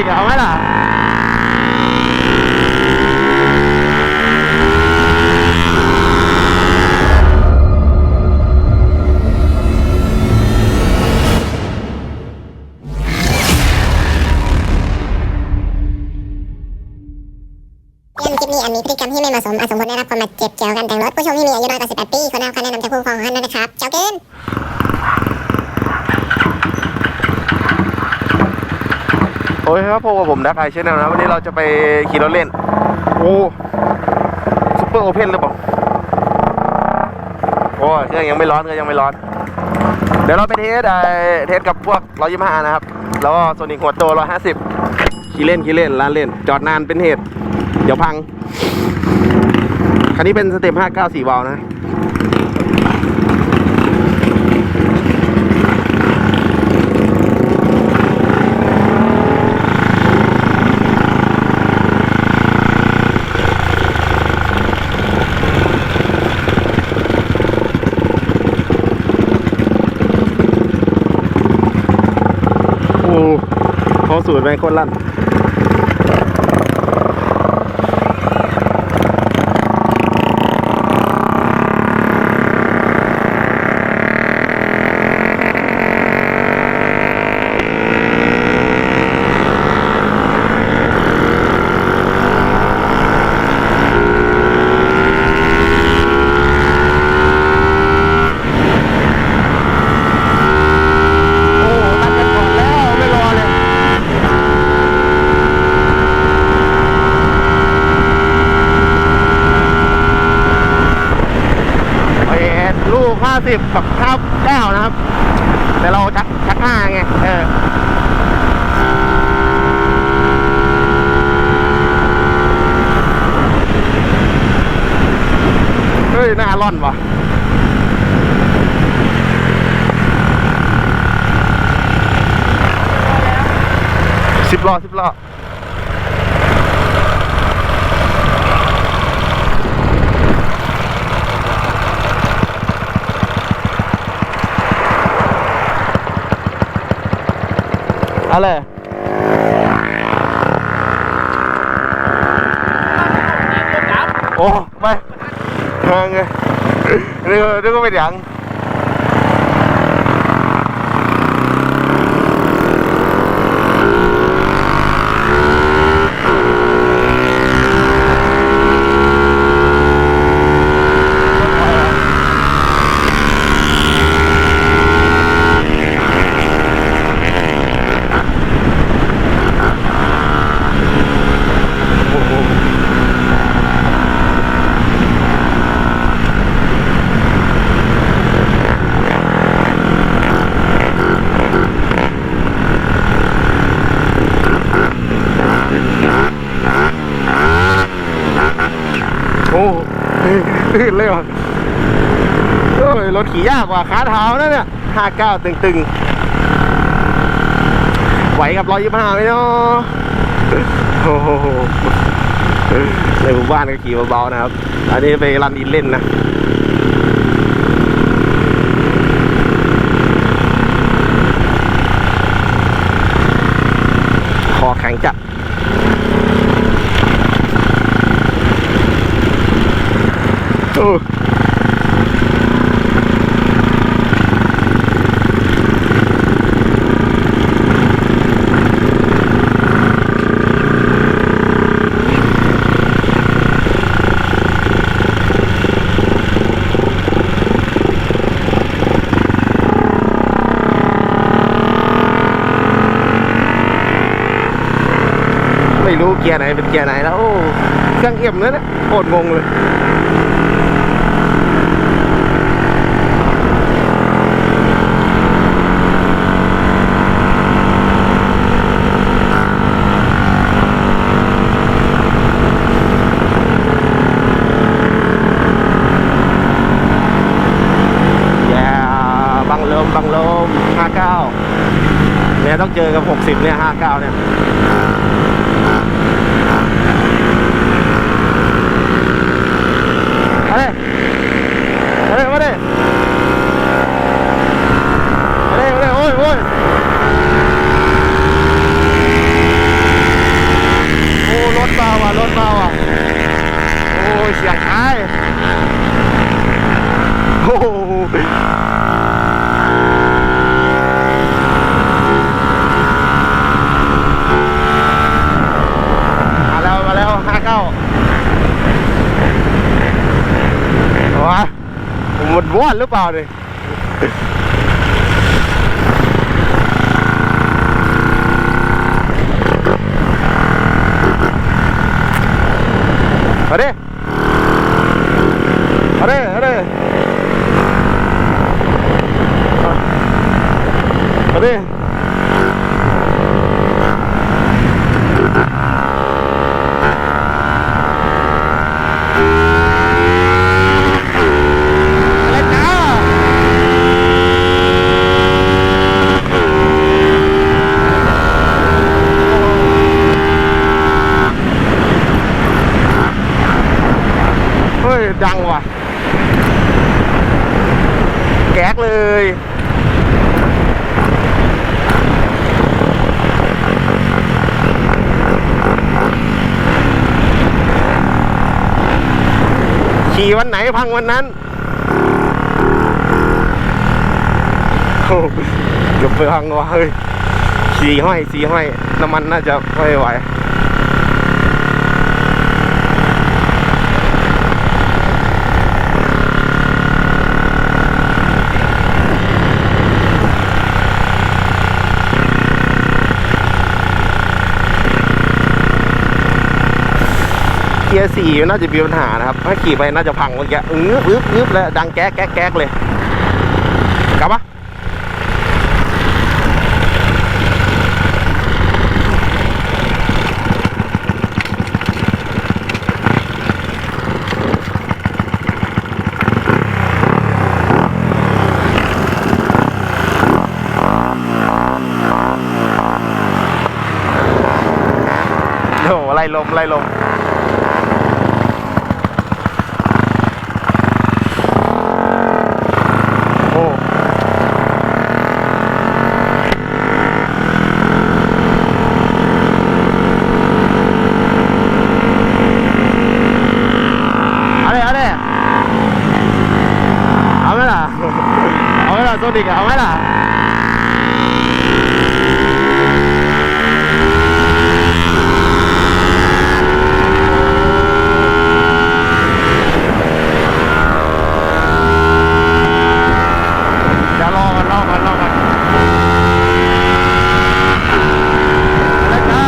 ิกเอาไหมล่ะเรื่องคลิปนี้มีพฤติกรรมที่ไม่เหมาะสมอาจสมควรได้รับความบาดเจ็บเกี่ยวกับการแต่งรถผู้ชมที่มีอายุน้อยกว่า18ปีควรได้รับคำแนะนำจากผู้ปกครองของท่านนะครับ เจ้าเกิน โอ้ยครับพบกับผมดักไอเช่นนะ วันนี้เราจะไปขี่รถเล่น โอ้ซุปเปอร์โอเพนหรือเปล่าโอ้ยเครื่องยังไม่ร้อนก็ยังไม่ร้อน เดี๋ยวเราไปเทสไอเทสกับพวกร้อยยี่ห้านะครับ แล้วก็โซนิกหัวโตร้อยห้าสิบขี่เล่นขี่เล่นร้านเล่น จอดนานเป็นเหตุ เดี๋ยวพัง คันนี้เป็นสเต็ปห้าเก้าสี่วาล์วนะ สูตรไปโคนลั่นาสิบแบบเท่าแก้วนะครับ แต่เราชักชักห้าไงเออเฮ้ยหน้าร่อนวะสิบล้อสิบล้อ อะไรโอ้ไม่เงไงนี่ก็นี่ก็เป็นอย่าง โอ้ ลื่นเลยว่ะเอ้ยรถขี่ยากกว่าขาเท้านะเนี่ยห้าเก้าตึงๆ ไหวกับร้อยยี่ห้าไหมเนาะโอ้โหในหมู่บ้านก็ขี่เบาๆนะครับ อันนี้ไปรันอินเล่นนะคอแข็งจัด โอ้ ไม่รู้เกียร์ไหนเป็นเกียร์ไหนแล้ว โอ้เครื่องเอี่ยมเลยนะโคตรงงเลยาบังลมบังลมห้าเก้าเนี่ยต้องเจอกับหกสิบ เนี่ยห้าเก้าเนี่ย มาเลยมาเลยมาเลยมาเลยมาเลยโอ้ยโอ้ย โอ้โหมาแล้ว มาแล้วห้าเก้าว้า นวอดหรือเปล่าเนี่ยมาดิมาดิมาดิมาดิเล่นจ้าเฮ้ย ดังว่ะ แก๊กเลย ขี่วันไหนพังวันนั้นโอ้เกือบไปพังว่ะเฮ้ยสีห้อยสีห้อยน้ำมันน่าจะไม่ไหว เกียร์สี่น่าจะมีปัญหานะครับ ถ้าขี่ไปน่าจะพังเมื่อกี้อื้ออึ๊บอึ๊บแล้วดังแก๊กแก๊กแก๊กเลยกลับปะโอ้โหไล่ลมไล่ลม โอ้เอาเลยเอาเลยเอาไหมล่ะ เอาไหมล่ะโซนิกเอาไหมล่ะ เดี๋ยวรอกันรอกันรอกันแล้วจ้า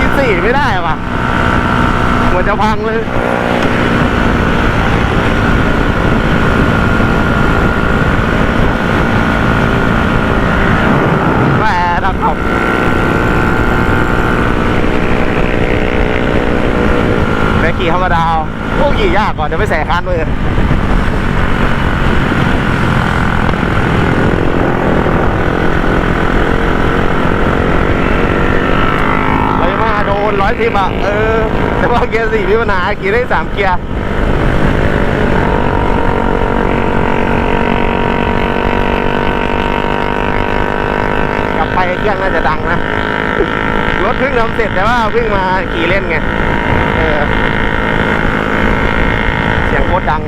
ที่สี่ไม่ได้ว่ะหัว จะพังเลยแหมดังขับไปขี่ธรรมดาพวกขี่ยากก่อนเดี๋ยวไปแสคันเลยเราจะมาโดนร้อยทิมอะเออ แต่ว่าเกียร์สี่มีปัญหาขี่ได้สามเกียร์กลับไปเครื่องน่าจะดังนะ รถเพิ่งทำเสร็จแต่ว่าเพิ่งมาขี่เล่นไงเเสียงโคตรดัง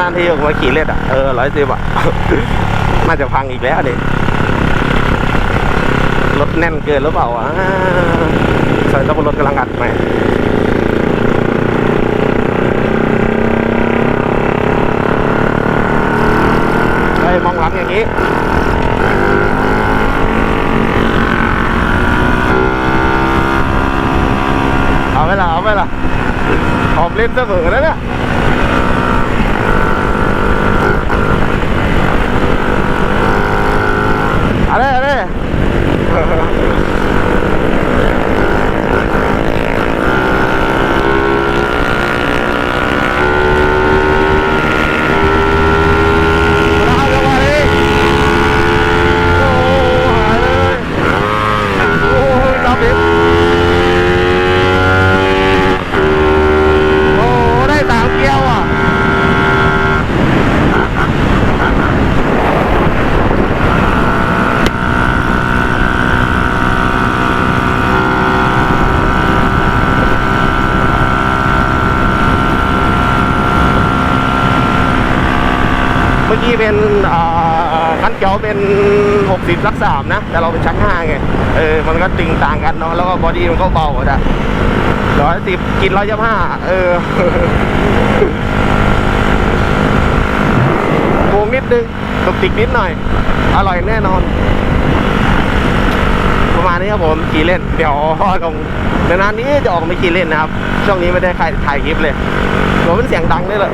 นานๆทีออกมาขี่เล่นอะ เออร้อยสิบอะ น่าจะพังอีกแล้วดิรถแน่นเกินหรือเปล่าวะใส่ต้องรถกำลังอัดใหมเฮ้ยมองหลังอย่างนี้เอาไปละเอาไปละออมเล่นเสมอแล้วเนี่ยเอาเลยเอาเลยเอาจังหวะนี้โอ้หายเลยโอ้ยรับอีก โอ้ ได้สามเกียวอะ เมื่อกี้เป็นอ่าคันเกียวเป็น 60รักสามนะ แต่เราเป็นชั้น5ไง เออ มันก็ติงต่างกันเนาะ แล้วก็บอดี้มันก็เบาอะร้อยสิบกินร้อยยี่ห้าเออโกงนิดนึงตกติกนิดหน่อย อร่อยแน่นอน ประมาณนี้ครับผมขี่เล่น เดี๋ยวตรงนานนี้จะออกไมาขี่เล่นนะครับ ช่วงนี้ไม่ได้ใครถ่ายคลิปเลยเดี๋ยวมันเสียงดังด้วยแหละ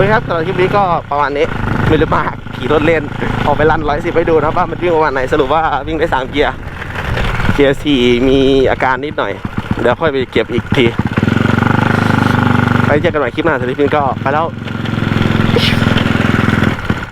เคครับสำหรับคลิปนี้ก็ประมาณนี้ไม่รู้มากขี่รถเล่นออกไปรันร้อยสิบไปดูนะว่ามันวิ่งประมาณไหนสรุปว่าวิ่งได้สามเกียร์เกียร์สี่มีอาการนิดหน่อย เดี๋ยวค่อยไปเก็บอีกทีไปเจอกันใหม่คลิปหน้าสำหรับคลิปนี้ก็ไปแล้ว